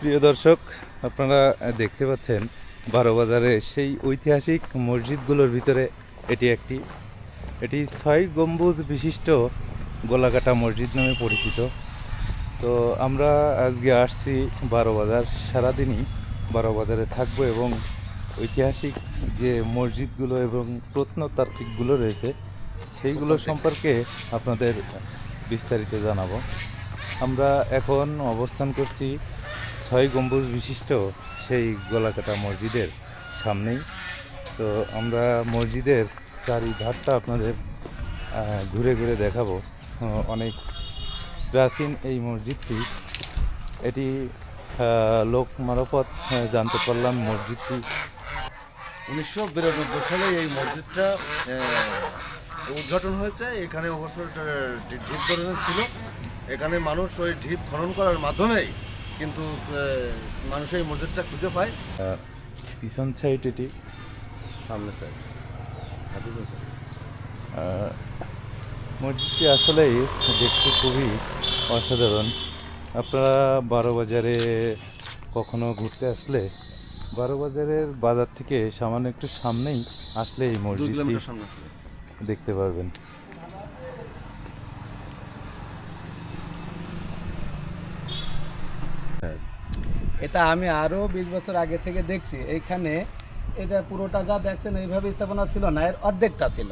প্রিয় দর্শক আপনারা দেখতে পাচ্ছেন বারো বাজারে সেই ঐতিহাসিক মসজিদগুলোর ভিতরে এটি একটি। এটি ছয় গম্বুজ বিশিষ্ট গোলাকাটা মসজিদ নামে পরিচিত। তো আমরা আজকে আসছি বারো বাজার সারাদিনই বারো বাজারে থাকব এবং ঐতিহাসিক যে মসজিদগুলো এবং প্রত্নতাত্ত্বিকগুলো রয়েছে সেইগুলো সম্পর্কে আপনাদের বিস্তারিত জানাব। আমরা এখন অবস্থান করছি ছয় গম্বুজ বিশিষ্ট সেই গোলাকাটা মসজিদের সামনেই। তো আমরা মসজিদের চারিধারটা আপনাদের ঘুরে ঘুরে দেখাবো। অনেক প্রাচীন এই মসজিদটি। এটি লোক মারফত জানতে পারলাম মসজিদটি। উনিশশো বিরানব্বই সালে এই মসজিদটা উদ্ঘাটন হয়েছে। এখানে অবশ্য ঢিপ ধরনের ছিল। এখানে মানুষ ওই ঢিপ খনন করার মাধ্যমেই কিন্তু মানুষ এই মসজিদটা খুঁজে পায়। পিছন সাইড এটি। সামনে স্যার আহ, মসজিদটি আসলেই দেখতে খুবই অসাধারণ। আপনারা বারো বাজারে কখনো ঘুরতে আসলে বারো বাজারের বাজার থেকে সামান্য একটু সামনেই আসলে এই মসজিদটি দেখতে পারবেন। এটা আমি আরও বিশ বছর আগে থেকে দেখছি। এইখানে এটা পুরোটা যা দেখছেন এইভাবে স্থাপনা ছিল না এর অর্ধেকটা ছিল।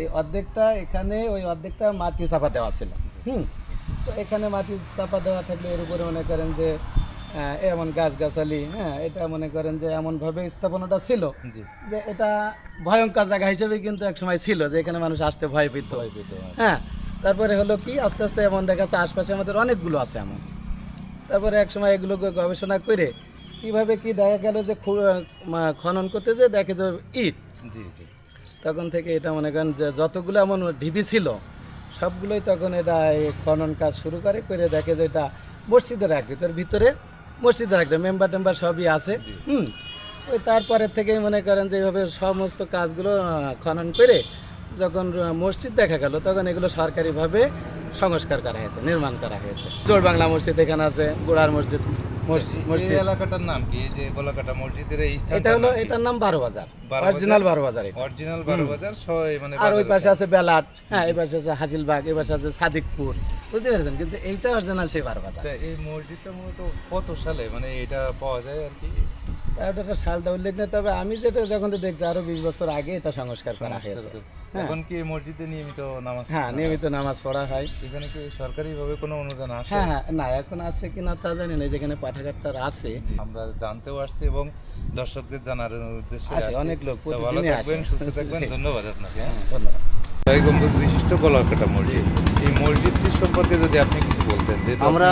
এই অর্ধেকটা এখানে ওই অর্ধেকটা মাটি চাপা দেওয়া ছিল। হুম? তো এখানে মাটি চাপা দেওয়া থাকলে এর উপরে মনে করেন যে এমন গাছগাছালি হ্যাঁ এটা মনে করেন যে এমনভাবে স্থাপনাটা ছিল জি। যে এটা ভয়ঙ্কর জায়গা হিসেবে কিন্তু এক সময় ছিল যে এখানে মানুষ আসতে ভয় পেত। হ্যাঁ। তারপরে হলো কি আস্তে আস্তে এমন দেখা যাচ্ছে আশপাশে আমাদের অনেকগুলো আছে এমন। তারপরে এক সময় এগুলোকে গবেষণা করে কীভাবে কি দেখা গেল যে খনন করতে যে দেখে যে ইট। জি জি। তখন থেকে এটা মনে করেন যে যতগুলো এমন ঢিবি ছিল সবগুলোই তখন এটা এই খনন কাজ শুরু করে করে দেখে যে এটা মসজিদের আকৃতির ভিতরে মসজিদের আকৃতি মেম্বার টেম্বার সবই আছে হুম। ওই তারপরের থেকেই মনে করেন যে এইভাবে সমস্ত কাজগুলো খনন করে যখন মসজিদ দেখা গেল তখন এগুলো সরকারিভাবে সংস্কার করা হয়েছে নির্মাণ করা হয়েছে। জোর বাংলা মসজিদ এখানে আছে গোড়ার মসজিদ মসজিদ এলাকাটার নাম কি? এই যে গোলাকাটা মসজিদের এই এটা হলো এটার নাম বারো বাজার অরিজিনাল বারো বাজার অরিজিনাল বারো বাজার মানে আর ওই পাশে আছে বেলাট হ্যাঁ এই পাশে আছে হাসিলবাগ এই পাশে আছে সাদিকপুর বুঝতে পেরেছেন? কিন্তু এইটা অরিজিনাল সেই বারো বাজার এই মসজিদটা মূলত কত সালে? মানে এটা পাওয়া যায় আর কি? একটা সালটা উল্লেখ নেই। তবে আমি যেটা যখন তো দেখছি আরও বিশ বছর আগে এটা সংস্কার করা হয়েছে। হ্যাঁ। এখন কি মসজিদে নিয়মিত নামাজ হ্যাঁ নিয়মিত নামাজ পড়া হয়। এখানে কি সরকারিভাবে কোনো অনুদান আসে? হ্যাঁ হ্যাঁ না এখন আছে কিনা তা জানি না। যেখানে পাঠাগারটার আছে। আমরা জানতেও আসছি এবং দর্শকদের জানার উদ্দেশ্যে অনেক লোক ভালো প্রতিদিনই থাকবেন সুস্থ থাকবেন। ধন্যবাদ আপনাকে হ্যাঁ। ধন্যবাদ। জয় গম্বুজ বিশিষ্ট কলাকাটা মসজিদ। এই মসজিদটি সম্পর্কে যদি আপনি কিছু বলতেন আমরা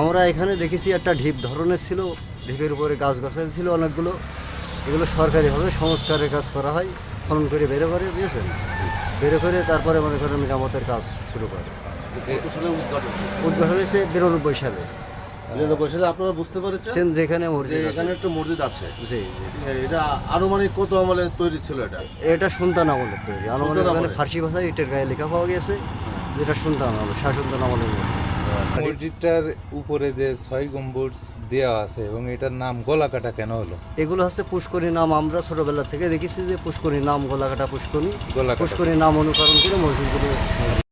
আমরা এখানে দেখেছি একটা ঢিপ ধরনের ছিল। ঢিপের উপরে গাছ গাছালি ছিল অনেকগুলো এগুলো সরকারিভাবে সংস্কারের কাজ করা হয় খনন করে বেরো করে বুঝেছেন? বেরো করে তারপরে মনে করেন মেরামতের কাজ শুরু করে। উদ্ঘাটন হয়েছে? বিরানব্বই সালে। বিরানব্বই সালে আপনারা বুঝতে পেরেছেন? যেখানে মসজিদ এখানে একটা মসজিদ আছে। জি জি। এটা আনুমানিক কত আমলে তৈরি ছিল এটা? এটা সুলতান আমলের তৈরি। আনুমানিক ওখানে ফার্সি ভাষায় ইটের গায়ে লেখা পাওয়া গেছে যেটা সুলতান আমল শাহ সুলতান আমলের মধ্যে। মসজিদটার উপরে যে ছয় গম্বুজ দেওয়া আছে এবং এটার নাম গলাকাটা কেন হলো? এগুলো হচ্ছে পুষ্করী নাম। আমরা ছোটবেলা থেকে দেখেছি যে পুষ্করী নাম গোলাকাটা পুষ্করী। পুষ্করী নাম অনুকরণ করে মসজিদগুলো